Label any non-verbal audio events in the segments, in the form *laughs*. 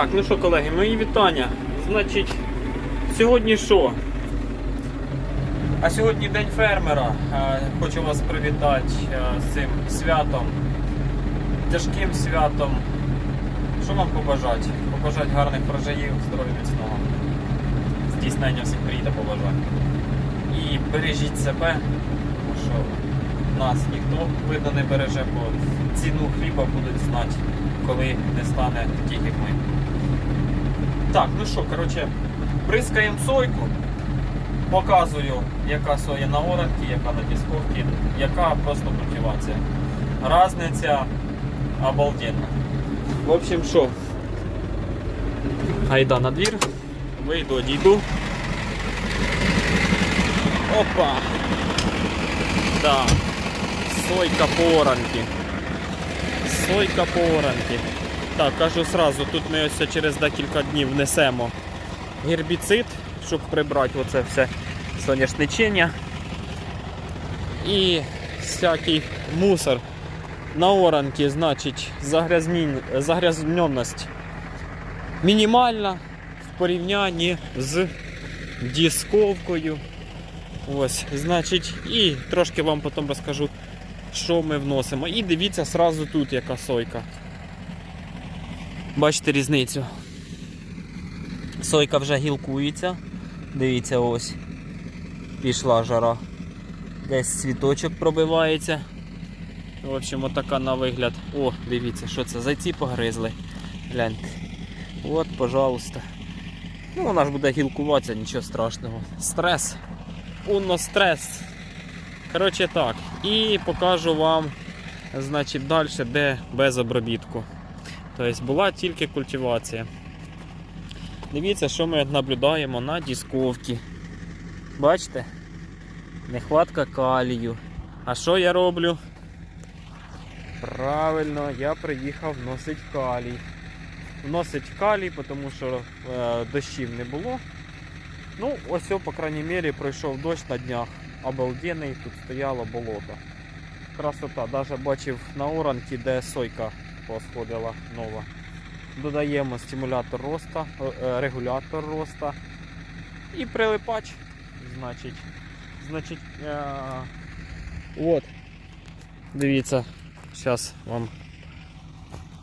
Так, ну що, колеги, мої вітання. Значить, сьогодні що? А сьогодні День фермера. Хочу вас привітати з цим святом, тяжким святом. Що вам побажати? Побажати гарних врожаїв, здоров'я міцного, здійснення всіх мрій та. І бережіть себе, тому що нас ніхто видно не береже, бо ціну хліба будуть знати, коли не стане таких, як ми. Так, ну що, коротше, бризкаємо сойку. Показую, яка соя на оранці, яка на дисковці, яка просто культивація. Разниця обалденна. В общем, що? Гайда на двір. Вийду, одійду. Опа! Да. Сойка по оранки. Сойка по оранки. Так, кажу сразу, тут ми ось через декілька днів внесемо гербіцид, щоб прибрати оце все соняшничення. І всякий мусор на оранки, значить, загрязненість мінімальна в порівнянні з дісковкою. Ось, значить, і трошки вам потім розкажу, що ми вносимо. І дивіться сразу тут, яка сойка. Бачите різницю. Сойка вже гілкується. Дивіться, ось. Пішла жара. Десь цвіточок пробивається. В общем, отака на вигляд. О, дивіться, що це? Зайці погризли. Гляньте. От, пожалуйста. Ну, вона ж буде гілкуватися, нічого страшного. Стрес. Унно стрес. Коротше так. І покажу вам, значить, далі, де без обробітку. Тобто була тільки культивація. Дивіться, що ми наблюдаємо на дисковці. Бачите? Нехватка калію. А що я роблю? Правильно, я приїхав вносити калій. Вносить калій, тому що е, дощів не було. Ну, ось, по крайній мірі, пройшов дощ на днях. Обалденний, тут стояло болото. Красота, навіть бачив на оранці, де сойка посходила нова. Додаємо стимулятор роста, е, регулятор роста і прилипач. Значить, значить, е, от. Дивіться, зараз вам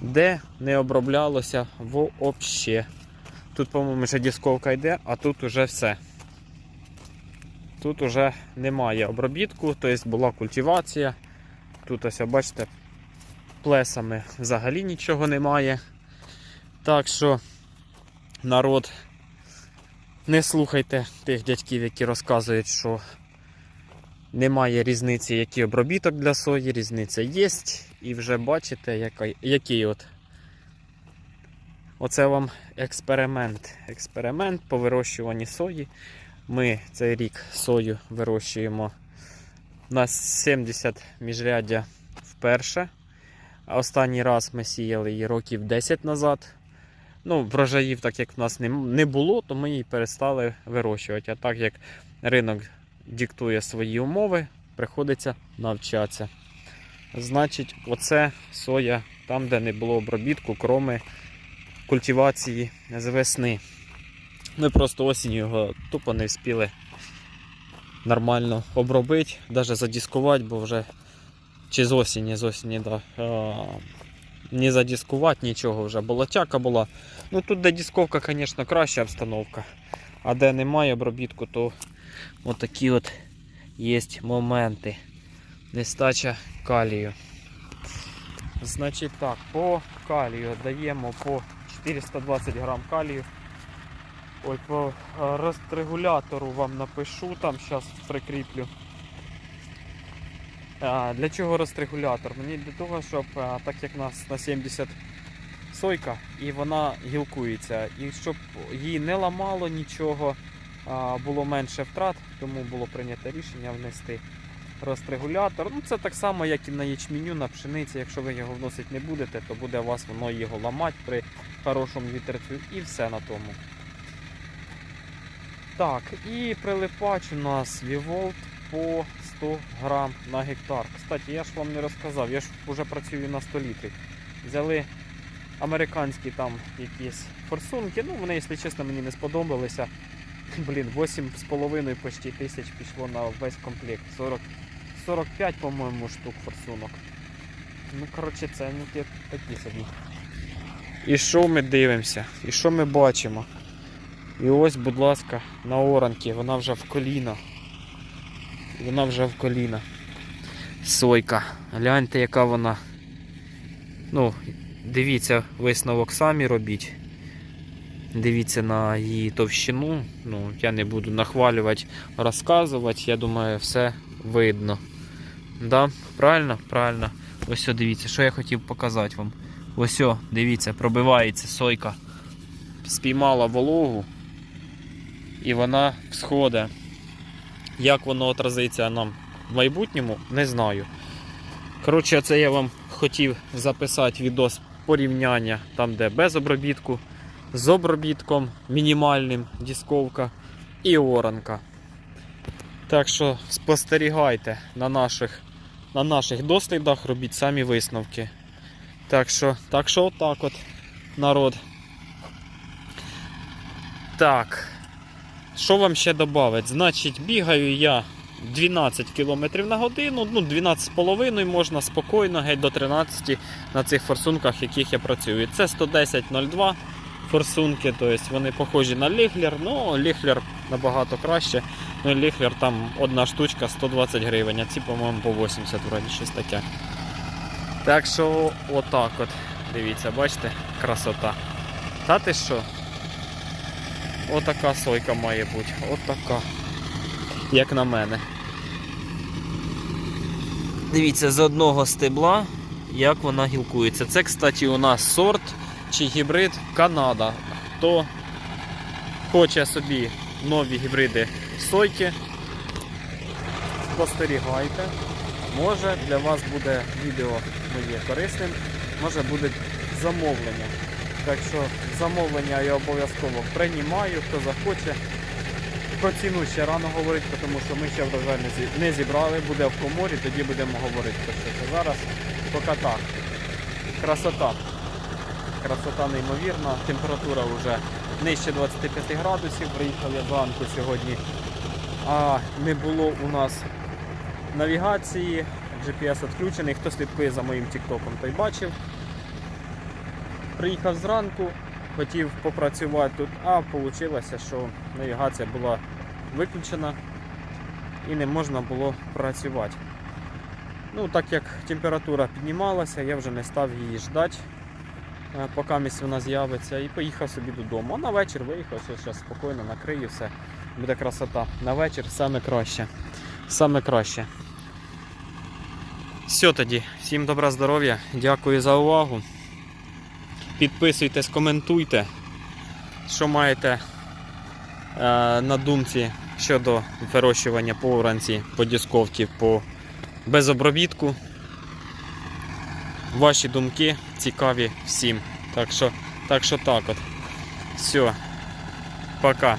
де не оброблялося вообще. Тут, по-моєму, ще дисковка йде, а тут уже все. Тут уже немає обробітку, тобто була культивація. Тут ось, бачите, плесами взагалі нічого немає. Так що, народ, не слухайте тих дядьків, які розказують, що немає різниці, який обробіток для сої, різниця є. І вже бачите, який от. Оце вам експеримент. Експеримент по вирощуванні сої. Ми цей рік сою вирощуємо на 70 міжряддя вперше. Останній раз ми сіяли її років 10 назад. Ну, врожаїв, так як в нас не, було, то ми її перестали вирощувати. А так як ринок диктує свої умови, приходиться навчатися. Значить, оце соя там, де не було обробітку, кроми культивації з весни. Ми просто осінню його тупо не встигли нормально обробити, навіть задіскувати, бо вже чи з осені, з осені, да, а, не задіскувати нічого вже. Болотяка була. Ну тут де дисковка, звісно, краща обстановка. А де немає обробітку, то отакі от є моменти. Нестача калію. Значить так, по калію даємо по 420 грам калію. Ой, по е, рострегулятору вам напишу, там зараз прикріплю. Для чого рострегулятор? Мені для того, щоб так як у нас на 70 сойка і вона гілкується. І щоб її не ламало нічого, було менше втрат, тому було прийнято рішення внести рострегулятор. Ну це так само, як і на ячменю, на пшениці. Якщо ви його вносити не будете, то буде у вас воно його ламати при хорошому вітерцю і все на тому. Так, і прилипач у нас Віволт по 100 грам на гектар. Кстати, я ж вам не розказав, я ж вже працюю на 100 літрів. Взяли американські там якісь форсунки. Ну, вони, якщо чесно, мені не сподобалися. *laughs* Блін, 8,5 почти тисяч пішло на весь комплект. 40, 45, по-моєму, штук форсунок. Ну, коротше, це ну, такі собі. І що ми дивимося? І що ми бачимо? І ось, будь ласка, на оранки, вона вже в коліна. Вона вже в коліна. Сойка. Гляньте, яка вона. Ну, дивіться, висновок самі робіть. Дивіться на її товщину. Ну, я не буду нахвалювати, розказувати. Я думаю, все видно. Да? Правильно? Правильно. Ось дивіться, що я хотів показати вам. Ось, дивіться, пробивається сойка. Спіймала вологу. І вона всходить. Як воно отразиться нам в майбутньому, не знаю. Коротше, це я вам хотів записати відос порівняння там, де без обробітку, з обробітком мінімальним дисковка і оранка. Так що спостерігайте на наших, на наших дослідах, робіть самі висновки. Так що, так що отак от, народ. Так. Що вам ще додати? Значить, бігаю я 12 км на годину, ну 12,5 можна спокійно, геть до 13 на цих форсунках, яких я працюю. Це 110.02 форсунки, тобто вони похожі на ліхлер, ну ліхлер набагато краще. Ну ліхлер там одна штучка 120 гривень, а ці, по-моєму, по 80 вроді щось таке. Так що отак от. Дивіться, бачите, красота. Та ти що? Отака сойка має бути. Отака. Як на мене. Дивіться, з одного стебла, як вона гілкується. Це, кстати, у нас сорт чи гібрид Канада. Хто хоче собі нові гібриди сойки, спостерігайте. Може для вас буде відео моє корисним, може буде замовлення. Так що замовлення я обов'язково приймаю, хто захоче. Про ціну ще рано говорити, тому що ми ще врожай не зібрали, буде в коморі, тоді будемо говорити. про це зараз поки так. Красота. Красота неймовірна, температура вже нижче 25 градусів. Приїхав я зранку сьогодні. А не було у нас навігації, GPS відключений. Хто слідкує за моїм тіктоком, той бачив. Приїхав зранку, хотів попрацювати тут, а вийшло, що навігація була виключена і не можна було працювати. Ну, так як температура піднімалася, я вже не став її ждати, е, поки місць вона з'явиться, і поїхав собі додому. А на вечір виїхав, що зараз спокійно накрию все. Буде красота. На вечір саме краще. Саме краще. Все тоді. Всім добра здоров'я. Дякую за увагу. Підписуйтесь, коментуйте, що маєте е, на думці щодо вирощування по уранці, по дісковці, по безобробітку. Ваші думки цікаві всім. Так що, так що так от. Все. Пока.